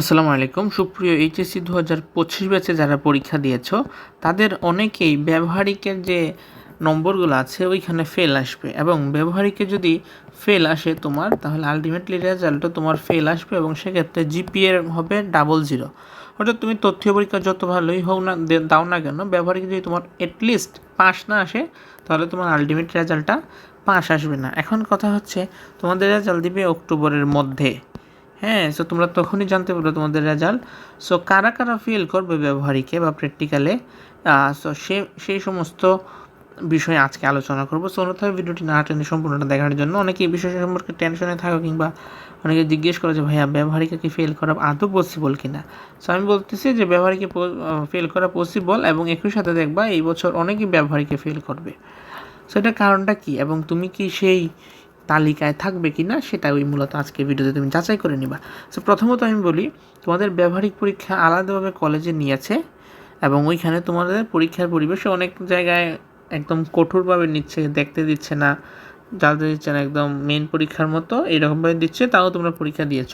আসসালামু আলাইকুম। সুপ্রিয় এইচএসসি দু হাজার পঁচিশ ব্যাচে যারা পরীক্ষা দিয়েছ, তাদের অনেকেই ব্যবহারিকের যে নম্বরগুলো আছে ওইখানে ফেল আসবে এবং ব্যবহারিকে যদি ফেল আসে তোমার, তাহলে আলটিমেটলি রেজাল্টও তোমার ফেল আসবে এবং সেক্ষেত্রে জিপিএ হবে ডাবল জিরো অর্থাৎ তুমি তথ্য পরীক্ষা যত ভালোই হোক না দাও না কেন, ব্যবহারিক যদি তোমার এটলিস্ট পাস না আসে, তাহলে তোমার আলটিমেট রেজাল্টটা পাস আসবে না। এখন কথা হচ্ছে, তোমাদের রেজাল্ট দিবে অক্টোবরের মধ্যে। হ্যাঁ সো তোমরা তখনই জানতে পারবে তোমাদের রেজাল্ট সো কারা কারা ফেল করবে ব্যবহারিকে বা প্র্যাকটিক্যালে সো সে, সেই সমস্ত বিষয়ে আজকে আলোচনা করব। সো অন্যথায় ভিডিওটি না টেনে সম্পূর্ণটা দেখার জন্য। অনেকে এই বিষয় সম্পর্কে টেনশনে থাকো কিংবা অনেকে জিজ্ঞেস করে যে, ভাইয়া, ব্যবহারিকে কি ফেল করা আদৌ পসিবল কিনা? সো আমি বলতেছি যে, ব্যবহারিকে ফেল করা পসিবল এবং একই সাথে দেখবা এই বছর অনেকেই ব্যবহারিকে ফেল করবে। সো এটার কারণটা কি? এবং তুমি কি সেই তালিকায় থাকবে কি না, সেটা ওই মূলত আজকে ভিডিওতে তুমি যাচাই করে নিবা। সো প্রথমত আমি বলি, তোমাদের ব্যবহারিক পরীক্ষা আলাদাভাবে কলেজে নিয়েছে এবং ওইখানে তোমাদের পরীক্ষার পরিবেশে অনেক জায়গায় একদম কঠোরভাবে নিচ্ছে, দেখতে দিচ্ছে না যাতে দিচ্ছে না, একদম মেন পরীক্ষার মতো এইরকমভাবে দিচ্ছে, তাও তোমরা পরীক্ষা দিয়েছ।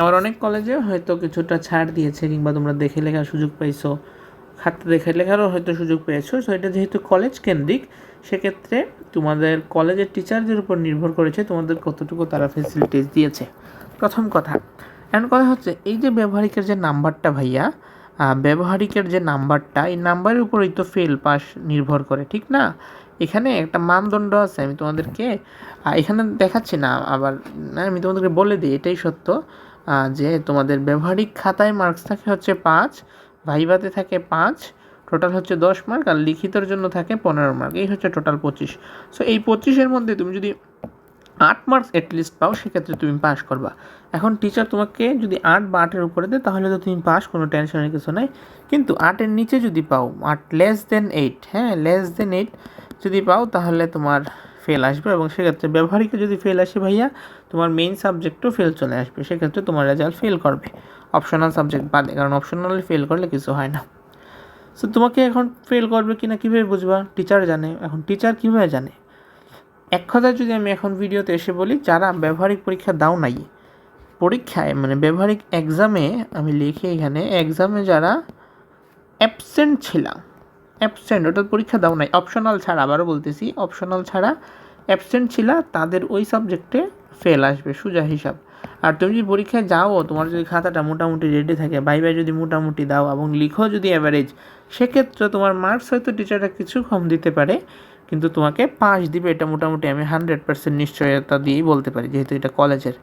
আবার অনেক কলেজে হয়তো কিছুটা ছাড় দিয়েছে কিংবা তোমরা দেখে লেখার সুযোগ পাইছো। খাতা দেখে লেখারও হয়তো সুযোগ পেয়েছ। সো এটা যেহেতু কলেজ কেন্দ্রিক, সেক্ষেত্রে তোমাদের কলেজের টিচারদের উপর নির্ভর করেছে তোমাদের কতটুকু তারা ফেসিলিটিস দিয়েছে। প্রথম কথা। এখন কথা হচ্ছে, এই যে ব্যবহারিকের যে নাম্বারটা ভাইয়া ব্যবহারিকের যে নাম্বারটা, এই নাম্বারের উপরেই তো ফেল পাস নির্ভর করে, ঠিক না? এখানে একটা মানদণ্ড আছে, আমি তোমাদেরকে এখানে দেখাচ্ছি না, আবার আমি তোমাদেরকে বলে দিই, এটাই সত্য যে তোমাদের ব্যবহারিক খাতায় মার্কস থাকে হচ্ছে পাঁচ ভাইভাতে থাকে পাঁচ, টোটাল হচ্ছে দশ মার্ক আর লিখিতর জন্য থাকে পনেরো মার্ক। এই হচ্ছে টোটাল পঁচিশ। সো এই পঁচিশের মধ্যে তুমি যদি আট মার্কস অ্যাটলিস্ট পাও, সেক্ষেত্রে তুমি পাস করবা। এখন টিচার তোমাকে যদি আট বা আটের উপরে দেয়, তাহলে তো তুমি পাস কোনো টেনশনের কিছু নাই। কিন্তু আটের নিচে যদি পাও, আট লেস দেন এইট হ্যাঁ লেস দেন এইট যদি পাও, তাহলে তোমার ফেল আসবে এবং সেক্ষেত্রে ব্যবহারিকে যদি ফেল আসে ভাইয়া, তোমার মেইন সাবজেক্টও ফেল চলে আসবে। সেক্ষেত্রে তোমার রেজাল্ট ফেল করবে। অপশনাল সাবজেক্ট বাদে, কারণ অপশনালি ফেল করলে কিছু হয় না। সো তোমাকে এখন ফেল করবে কিনা কীভাবে বুঝবা? টিচার জানে। এখন টিচার কীভাবে জানে? এক কথায় যদি আমি এখন ভিডিওতে এসে বলি, যারা ব্যবহারিক পরীক্ষা দাও নাই, পরীক্ষায় মানে ব্যবহারিক এক্সামে আমি লিখি এখানে এক্সামে যারা অ্যাবসেন্ট ছিলাম অ্যাবসেন্ট অর্থাৎ পরীক্ষা দাও নাই। অপশনাল ছাড়া, আবারও বলতেছি অপশনাল ছাড়া অ্যাবসেন্ট ছিলা, তাদের ওই সাবজেক্টে ফেল আসবে, সোজা হিসাব। আর তুমি যদি পরীক্ষায় যাও, তোমার যদি খাতাটা মোটামুটি রেডি থাকে বাই বাই যদি মোটামুটি দাও এবং লিখো যদি অ্যাভারেজ সেক্ষেত্রে তোমার মার্কস হয়তো টিচাররা কিছু কম দিতে পারে, কিন্তু তোমাকে পাস দিবে, এটা মোটামুটি আমি হান্ড্রেড পার্সেন্ট নিশ্চয়তা দিয়েই বলতে পারি, যেহেতু এটা কলেজের।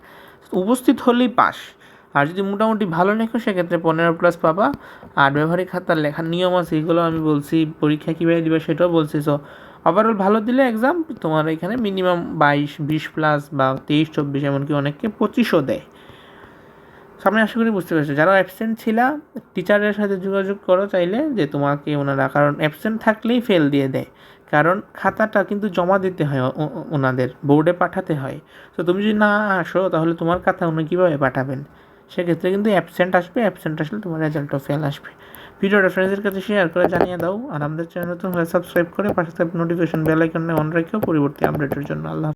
উপস্থিত হলেই পাস আর যদি মোটামুটি ভালো লেখো, সেক্ষেত্রে পনেরো প্লাস পাবা। আর ব্যবহারিক খাতার লেখার নিয়ম আছে, এগুলো আমি বলছি, পরীক্ষা কীভাবে দিবে সেটাও বলছি। সো ওভারঅল ভালো দিলে এক্সাম তোমার এখানে মিনিমাম বাইশ, বিশ প্লাস বা তেইশ, চব্বিশ, এমনকি অনেককে পঁচিশও দেয়। সামনে আশা করি বুঝতে পেরেছ। যারা অ্যাবসেন্ট ছিলা টিচারের সাথে যোগাযোগ করো চাইলে, যে তোমাকে ওনারা, কারণ অ্যাবসেন্ট থাকলেই ফেল দিয়ে দেয়। কারণ খাতাটা কিন্তু জমা দিতে হয় ওনাদের বোর্ডে পাঠাতে হয়। তো তুমি যদি না আসো, তাহলে তোমার খাতা উনি কীভাবে পাঠাবেন? সেক্ষেত্রে কিন্তু অ্যাবসেন্ট আসবে অ্যাবসেন্ট আসলে তোমার রেজাল্টও ফেল আসবে ভিডিওটা ফ্রেন্ডসদের কাছে শেয়ার করে জানিয়ে দাও, আর আমাদের চ্যানেল নতুন হলে সাবস্ক্রাইব করে পাশে নোটিফিকেশন বেল আইকনে অন রেখেও পরবর্তী আপডেটের জন্য আল্লাহ।